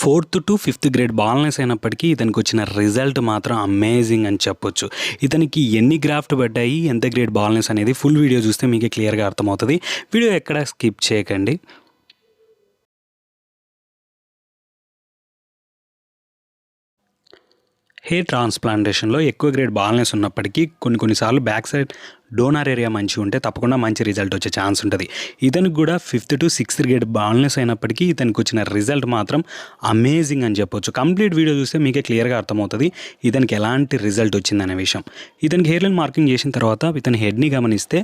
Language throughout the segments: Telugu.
Fourth to fifth grade baldness అయినప్పటికీ ఇతనికి వచ్చిన రిజల్ట్ మాత్రం అమేజింగ్ అని చెప్పొచ్చు. ఇతనికి ఎన్ని గ్రాఫ్ట్ పడ్డాయి ఎంత గ్రేడ్ బాలనెస్ అనేది ఫుల్ వీడియో చూస్తే మీకు క్లియర్గా అర్థమవుతుంది. వీడియో ఎక్కడ స్కిప్ చేయకండి. హెయిర్ ట్రాన్స్ప్లాంటేషన్లో ఎక్కువ గ్రేడ్ బాలనెస్ ఉన్నప్పటికీ కొన్ని కొన్నిసార్లు బ్యాక్ సైడ్ డోనార్ ఏరియా మంచిగా ఉంటే తప్పకుండా మంచి రిజల్ట్ వచ్చే ఛాన్స్ ఉంటుంది. ఇతనికి కూడా fifth to sixth grade baldness అయినప్పటికీ ఇతనికి వచ్చిన రిజల్ట్ మాత్రం అమేజింగ్ అని చెప్పొచ్చు. కంప్లీట్ వీడియో చూస్తే మీకే క్లియర్గా అర్థమవుతుంది ఇతనికి ఎలాంటి రిజల్ట్ వచ్చిందనే విషయం. ఇతనికి హెయిర్లైన్ మార్కింగ్ చేసిన తర్వాత ఇతని హెడ్ని గమనిస్తే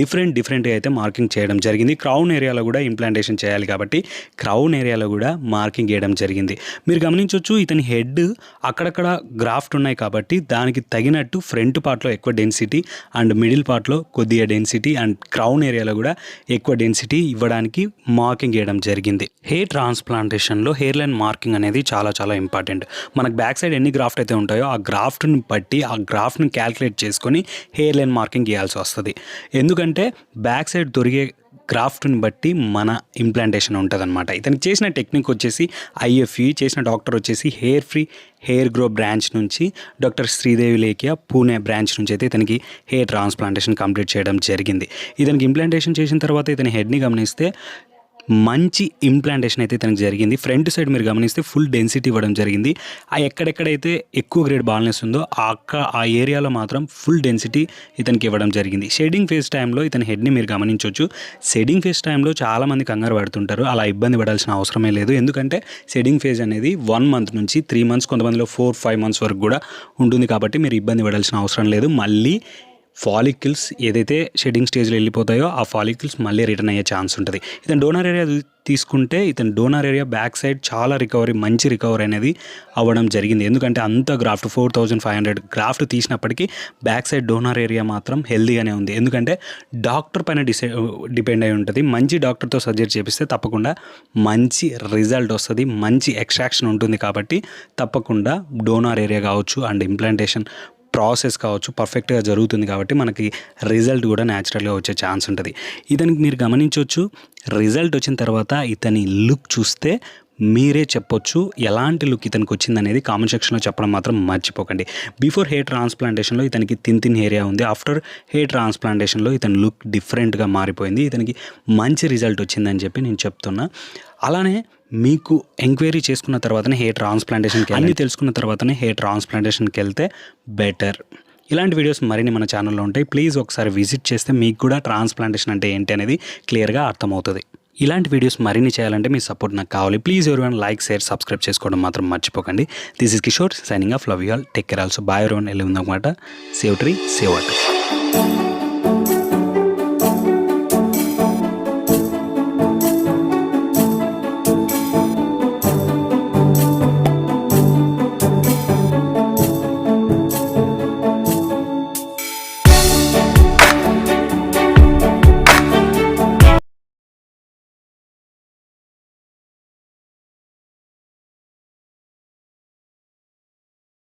డిఫరెంట్ డిఫరెంట్గా అయితే మార్కింగ్ చేయడం జరిగింది. క్రౌన్ ఏరియాలో కూడా ఇంప్లాంటేషన్ చేయాలి కాబట్టి క్రౌన్ ఏరియాలో కూడా మార్కింగ్ చేయడం జరిగింది. మీరు గమనించవచ్చు ఇతని హెడ్ అక్కడక్కడ గ్రాఫ్ట్ ఉన్నాయి కాబట్టి దానికి తగినట్టు ఫ్రంట్ పార్ట్లో ఎక్కువ డెన్సిటీ అండ్ మిడిల్ స్పాట్లో కొద్దిగా డెన్సిటీ అండ్ క్రౌన్ ఏరియాలో కూడా ఎక్కువ డెన్సిటీ ఇవ్వడానికి మార్కింగ్ చేయడం జరిగింది. హెయిర్ ట్రాన్స్ప్లాంటేషన్లో హెయిర్ లైన్ మార్కింగ్ అనేది చాలా చాలా ఇంపార్టెంట్ మనకు బ్యాక్ సైడ్ ఎన్ని గ్రాఫ్ట్ అయితే ఉంటాయో ఆ గ్రాఫ్ట్ని బట్టి ఆ గ్రాఫ్ట్ని క్యాల్కులేట్ చేసుకొని హెయిర్ లైన్ మార్కింగ్ చేయాల్సి వస్తుంది. ఎందుకంటే బ్యాక్ సైడ్ దొరికే క్రాఫ్ట్ని బట్టి మన ఇంప్లాంటేషన్ ఉంటుంది అనమాట ఇతనికి చేసిన టెక్నిక్ వచ్చేసి ఐఎఫ్ఈ చేసిన డాక్టర్ వచ్చేసి hair free hair grow branch నుంచి డాక్టర్ శ్రీదేవి లేకియా పూణే బ్రాంచ్ నుంచి అయితే ఇతనికి హెయిర్ ట్రాన్స్ప్లాంటేషన్ కంప్లీట్ చేయడం జరిగింది. ఇతనికి ఇంప్లాంటేషన్ చేసిన తర్వాత ఇతని హెడ్ని గమనిస్తే మంచి ఇంప్లాంటేషన్ అయితే తనకు జరిగింది. ఫ్రంట్ సైడ్ మీరు గమనిస్తే ఫుల్ డెన్సిటీ ఇవ్వడం జరిగింది. ఆ ఎక్కడెక్కడైతే ఎక్కువ గ్రేడ్ బాల్నెస్ ఉందో ఆ అక్క ఆ ఏరియాలో మాత్రం ఫుల్ డెన్సిటీ ఇతనికి ఇవ్వడం జరిగింది. షేడింగ్ ఫేస్ టైంలో ఇతని హెడ్ని మీరు గమనించవచ్చు షేడింగ్ ఫేస్ టైంలో చాలామంది కంగారు పడుతుంటారు. అలా ఇబ్బంది పడాల్సిన అవసరమే లేదు. ఎందుకంటే షేడింగ్ ఫేజ్ అనేది వన్ మంత్ నుంచి త్రీ మంత్స్ కొంతమందిలో ఫోర్ ఫైవ్ మంత్స్ వరకు కూడా ఉంటుంది కాబట్టి మీరు ఇబ్బంది పడాల్సిన అవసరం లేదు. మళ్ళీ ఫాలికిల్స్ ఏదైతే షెడ్డింగ్ స్టేజ్లో వెళ్ళిపోతాయో ఆ ఫాలికిల్స్ మళ్ళీ రిటర్న్ అయ్యే ఛాన్స్ ఉంటుంది. ఇతను డోనర్ ఏరియా తీసుకుంటే ఇతను డోనర్ ఏరియా బ్యాక్ సైడ్ చాలా రికవరీ మంచి రికవరీ అనేది అవ్వడం జరిగింది. ఎందుకంటే అంత graft four thousand five hundred graft తీసినప్పటికీ back side donor area మాత్రం హెల్దీగానే ఉంది. ఎందుకంటే డాక్టర్ పైన డిసై డిపెండ్ అయి ఉంటుంది. మంచి డాక్టర్తో సర్జరీ చేపిస్తే తప్పకుండా మంచి రిజల్ట్ వస్తుంది మంచి ఎక్స్ట్రాక్షన్ ఉంటుంది కాబట్టి తప్పకుండా డోనార్ ఏరియా కావచ్చు అండ్ ఇంప్లాంటేషన్ ప్రాసెస్ కావచ్చు పర్ఫెక్ట్గా జరుగుతుంది కాబట్టి మనకి రిజల్ట్ కూడా న్యాచురల్గా వచ్చే ఛాన్స్ ఉంటుంది. ఇతనికి మీరు గమనించవచ్చు రిజల్ట్ వచ్చిన తర్వాత ఇతని లుక్ చూస్తే మీరే చెప్పొచ్చు ఎలాంటి లుక్ ఇతనికి వచ్చింది అనేది కామెంట్ సెక్షన్లో చెప్పడం మాత్రం మర్చిపోకండి. బిఫోర్ హెయిర్ ట్రాన్స్ప్లాంటేషన్లో ఇతనికి తిన్ తిన్ ఏరియా ఉంది. ఆఫ్టర్ హెయిర్ ట్రాన్స్ప్లాంటేషన్లో ఇతని లుక్ డిఫరెంట్గా మారిపోయింది. ఇతనికి మంచి రిజల్ట్ వచ్చిందని చెప్పి నేను చెప్తున్నా. అలానే మీకు ఎంక్వైరీ చేసుకున్న తర్వాతనే హెయిర్ ట్రాన్స్ప్లాంటేషన్కి అన్నీ తెలుసుకున్న తర్వాతనే హెయిర్ ట్రాన్స్ప్లాంటేషన్కి వెళ్తే బెటర్ ఇలాంటి వీడియోస్ మరిన్ని మన ఛానల్లో ఉంటాయి. ప్లీజ్ ఒకసారి విజిట్ చేస్తే మీకు కూడా ట్రాన్స్ప్లాంటేషన్ అంటే ఏంటి అనేది క్లియర్గా అర్థమవుతుంది. ఇలాంటి వీడియోస్ మరిన్ని చేయాలంటే మీ సపోర్ట్ నాకు కావాలి. Please everyone like share subscribe చేసుకోవడం మాత్రం మర్చిపోకండి. This is Kishore signing off love you all take care also bye everyone వెళ్ళి ఉందన్నమాట. Save tree save water